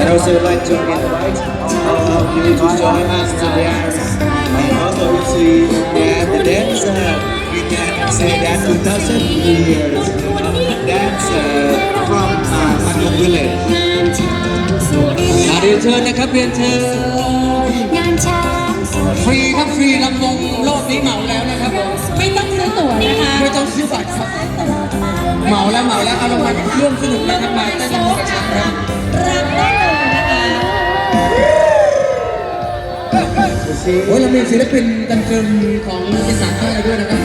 And also like to invite all of you to join us to dance. And also we see that the dancer, we can say that 2,000 years dancer from uh, Manung village. อ่าเรียนเชิญนะครับเรียนเชิญงานช้างสวยฟรีครับฟรีลำวงรอบนี้เหมาแล้วนะครับผมไม่ต้องซื้อตั๋วนะคะไม่ต้องซื้อบัตรครับเหมาแล้วเหมาแล้วเอาลงมาร่วมสนุกนะครับมาเต้นลำวงกับช้างครับรับได้เลยนะคะ You see, โอ้ยเรามีศิลปินกันเกินของอีสานใต้ด้วยนะครับ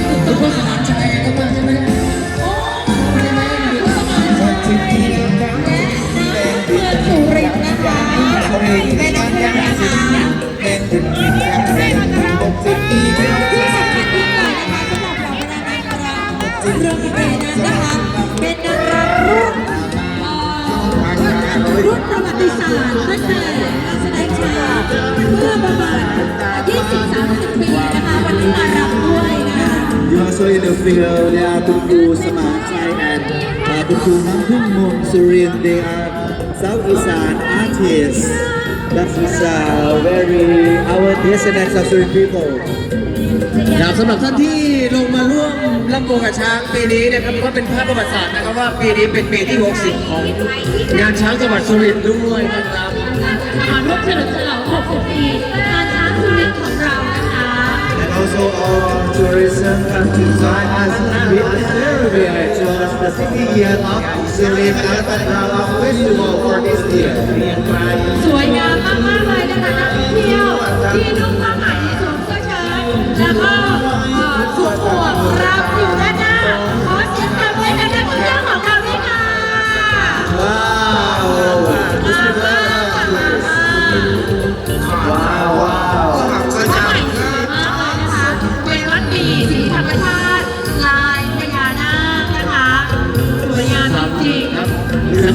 ประมาณ20-30ปีนะคะวันนี้มารำด้วยนะคะ you also in the field, there are Tunku Samanchai and uh, Tunku Mampung Mung Surin. They are South Isan artists. That is uh, very our descendants of Surin people. ครับสำหรับท่านที่ลงมาร่วมลำวงกับช้างปีนี้นะครับก็เป็นภาพประวัติศาสตร์นะครับว่าปีนี้เป็นปีที่ 60 ของงานช้างจังหวัดสุรินทร์ด้วยนะครับมาร่วมเฉลิมฉลอง60 ปีงานช้างสุรินทร์ของเรานะคะ And also all tourism come to join us with the ceremony to us the 60 year of Surin Alcatraz Festival for this year. สวยงาม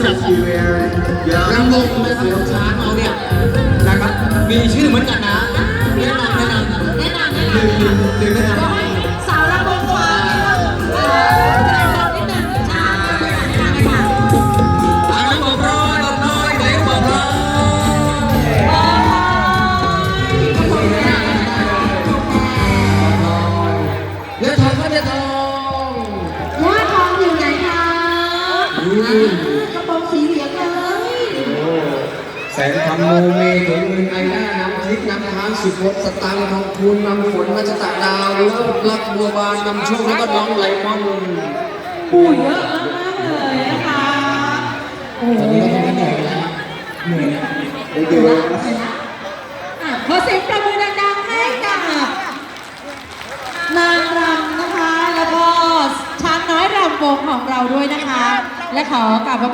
This is where ลำวงนะครับของช้างเราเนี่ยนะครับ มีชื่อเหมือนกันนะแนะนำแนะนำแนะนำแนะนำแนะนำ กระโปรงสีเหลืองเลยแสงธรรมโมเมถุงเงินไอหน้านำทิพย์นำทางสุดวดสตางค์ทองคูณนำฝนมาจะตะดาวแล้วรักบัวบานนำโชคแล้วก็น้องไหลมอนปู่เยอะมากๆเลยนะคะโอ้โหตอนนี้เราทำกันเหนื่อยแล้วเหนื่อยนะ Thank you very much. อะขอเสียงประมือดังๆให้กับนางรำนะคะ แล้วก็ช้างน้อยรำวงของเราด้วยนะคะ และขอกราบ